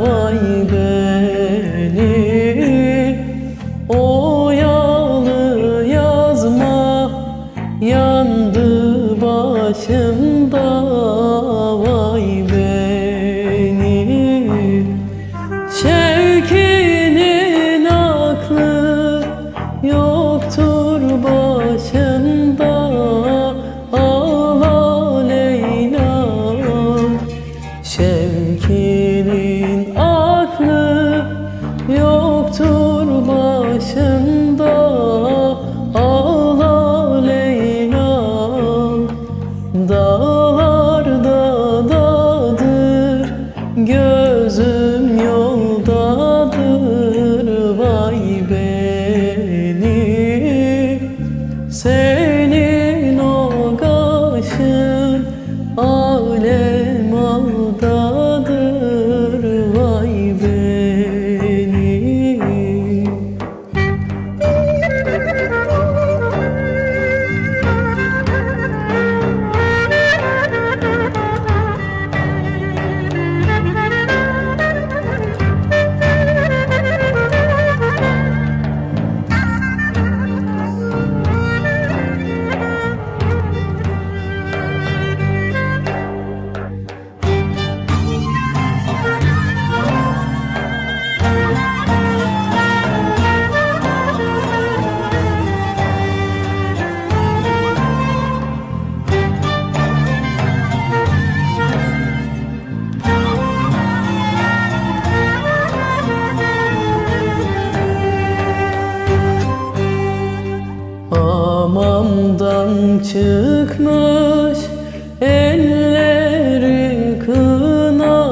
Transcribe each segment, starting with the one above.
vay beni. Oyalı yazma yandı başımda vay telkini çıkmış elleri kına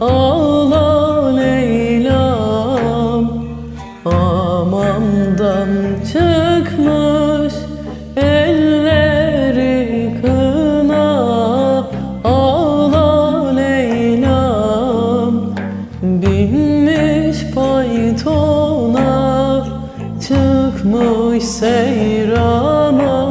Ağla Leyla'm. Amamdan çıkmış elleri kına Ağla Leyla'm. Binmiş paytona çıkmış seyrana.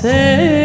sen